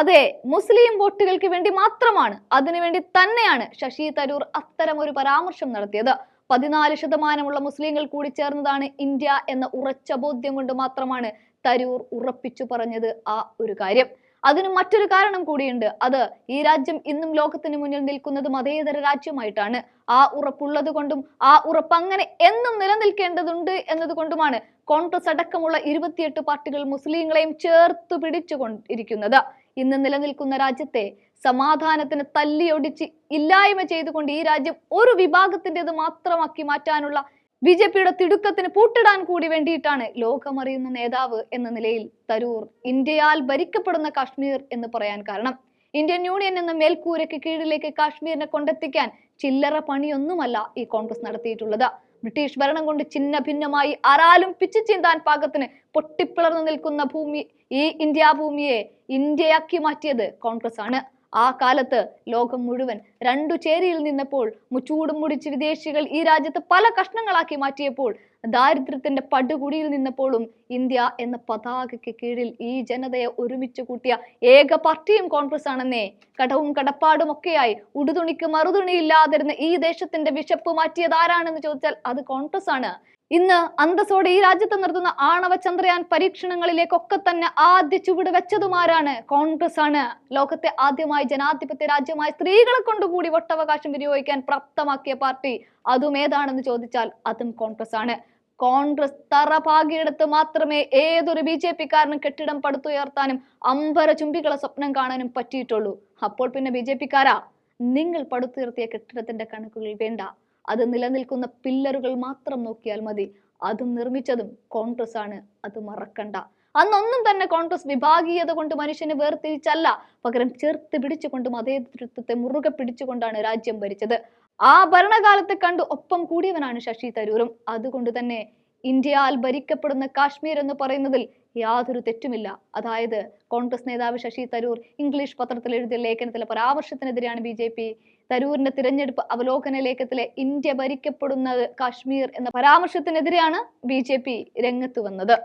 അതെ മുസ്ലിം വോട്ടുകൾക്ക് വേണ്ടി മാത്രമാണ് അതിനുവേണ്ടി തന്നെയാണ് ശശി തരൂർ അത്തരം ഒരു പരാമർശം നടത്തിയത്. പതിനാല് ശതമാനമുള്ള മുസ്ലിങ്ങൾ കൂടി ചേർന്നതാണ് ഇന്ത്യ എന്ന ഉറച്ച ബോധ്യം കൊണ്ട് മാത്രമാണ് തരൂർ ഉറപ്പിച്ചു പറഞ്ഞത് ആ ഒരു കാര്യം. അതിന് മറ്റൊരു കാരണം കൂടിയുണ്ട്. അത് ഈ രാജ്യം ഇന്നും ലോകത്തിന് മുന്നിൽ നിൽക്കുന്നത് മതേതര രാജ്യമായിട്ടാണ്. ആ ഉറപ്പുള്ളത് കൊണ്ടും ആ ഉറപ്പ് അങ്ങനെ എന്നും നിലനിൽക്കേണ്ടതുണ്ട് എന്നതുകൊണ്ടുമാണ് കോൺഗ്രസ് അടക്കമുള്ള ഇരുപത്തിയെട്ട് പാർട്ടികൾ മുസ്ലിങ്ങളെയും ചേർത്ത് പിടിച്ചുകൊണ്ടിരിക്കുന്നത്. ഇന്ന് നിലനിൽക്കുന്ന രാജ്യത്തെ സമാധാനത്തിന് തല്ലിയൊടിച്ച് ഇല്ലായ്മ ചെയ്തുകൊണ്ട് ഈ രാജ്യം ഒരു വിഭാഗത്തിന്റെത് മാത്രമാക്കി മാറ്റാനുള്ള ബി ജെ പിയുടെ തിടുക്കത്തിന് പൂട്ടിടാൻ കൂടി വേണ്ടിയിട്ടാണ് ലോകമറിയുന്ന നേതാവ് എന്ന നിലയിൽ തരൂർ ഇന്ത്യയാൽ ഭരിക്കപ്പെടുന്ന കാശ്മീർ എന്ന് പറയാൻ കാരണം. ഇന്ത്യൻ യൂണിയൻ എന്ന മേൽക്കൂരയ്ക്ക് കീഴിലേക്ക് കാശ്മീരിനെ കൊണ്ടെത്തിക്കാൻ ചില്ലറ പണിയൊന്നുമല്ല ഈ കോൺഗ്രസ് നടത്തിയിട്ടുള്ളത്. ബ്രിട്ടീഷ് ഭരണം കൊണ്ട് ചിന്ന ഭിന്നമായി ആരാലും പിച്ചു ചീന്താൻ പാകത്തിന് പൊട്ടിപ്പിളർന്നു നിൽക്കുന്ന ഭൂമി ഈ ഇന്ത്യ ഭൂമിയെ ഇന്ത്യയാക്കി മാറ്റിയത് കോൺഗ്രസ് ആണ് ആ കാലത്ത് ലോകം മുഴുവൻ രണ്ടു ചേരിയിൽ നിന്നപ്പോൾ മുച്ചൂടും മുടിച്ച് വിദേശികൾ ഈ രാജ്യത്ത് പല കഷ്ണങ്ങളാക്കി മാറ്റിയപ്പോൾ ദാരിദ്ര്യത്തിന്റെ പടുകുടിയിൽ നിന്നപ്പോഴും ഇന്ത്യ എന്ന പതാകയ്ക്ക് കീഴിൽ ഈ ജനതയെ ഒരുമിച്ച് കൂട്ടിയ ഏക പാർട്ടിയും കോൺഗ്രസ് ആണെന്നേ. കടവും കടപ്പാടും ഒക്കെയായി ഉടുതുണിക്ക് മറുതുണിയില്ലാതിരുന്ന ഈ ദേശത്തിന്റെ വിശപ്പ് മാറ്റിയത് ആരാണെന്ന് ചോദിച്ചാൽ അത് കോൺഗ്രസ് ആണ്. ഇന്ന് അന്തസ്സോടെ ഈ രാജ്യത്ത് നടത്തുന്ന ആണവ ചന്ദ്രയാൻ പരീക്ഷണങ്ങളിലേക്കൊക്കെ തന്നെ ആദ്യ ചുവട് വെച്ചതുമാരാണ് കോൺഗ്രസ് ആണ്. ലോകത്തെ ആദ്യമായി ജനാധിപത്യ രാജ്യമായി സ്ത്രീകളെ കൊണ്ടുകൂടി വോട്ടവകാശം വിനിയോഗിക്കാൻ പ്രാപ്തമാക്കിയ പാർട്ടി അതും ഏതാണെന്ന് ചോദിച്ചാൽ അതും കോൺഗ്രസ് ആണ് കോൺഗ്രസ് തറ പാകിയെടുത്ത് മാത്രമേ ഏതൊരു ബി ജെ പിക്കാരനും കെട്ടിടം പടുത്തുയർത്താനും അമ്പര ചുംബികളെ സ്വപ്നം കാണാനും പറ്റിയിട്ടുള്ളൂ. അപ്പോൾ പിന്നെ ബി ജെ പിക്കാരാ? നിങ്ങൾ പടുത്തുയർത്തിയ കെട്ടിടത്തിന്റെ കണക്കുകൾ വേണ്ട. അത് നിലനിൽക്കുന്ന പില്ലറുകൾ മാത്രം നോക്കിയാൽ മതി. അതും നിർമ്മിച്ചതും കോൺഗ്രസ് ആണ് അത് മറക്കണ്ട. അന്നൊന്നും തന്നെ കോൺഗ്രസ് വിഭാഗീയത കൊണ്ട് മനുഷ്യനെ വേർതിരിച്ചല്ല. പകരം ചേർത്ത് അതേ മതേതൃത്വത്തെ മുറുകെ പിടിച്ചുകൊണ്ടാണ് രാജ്യം ഭരിച്ചത്. ആ ഭരണകാലത്ത് കണ്ടു ഒപ്പം കൂടിയവനാണ് ശശി തരൂരും. അതുകൊണ്ട് തന്നെ ഇന്ത്യയാൽ ഭരിക്കപ്പെടുന്ന കാശ്മീർ എന്ന് പറയുന്നതിൽ യാതൊരു തെറ്റുമില്ല. അതായത് കോൺഗ്രസ് നേതാവ് ശശി തരൂർ ഇംഗ്ലീഷ് പത്രത്തിൽ എഴുതിയ ലേഖനത്തിലെ പരാമർശത്തിനെതിരെയാണ് ബി ജെ പി തരൂരിന്റെ തിരഞ്ഞെടുപ്പ് അവലോകന ലേഖത്തിലെ ഇന്ത്യ ഭരിക്കപ്പെടുന്ന കാശ്മീർ എന്ന പരാമർശത്തിനെതിരെയാണ് ബി ജെ പി രംഗത്ത് വന്നത്.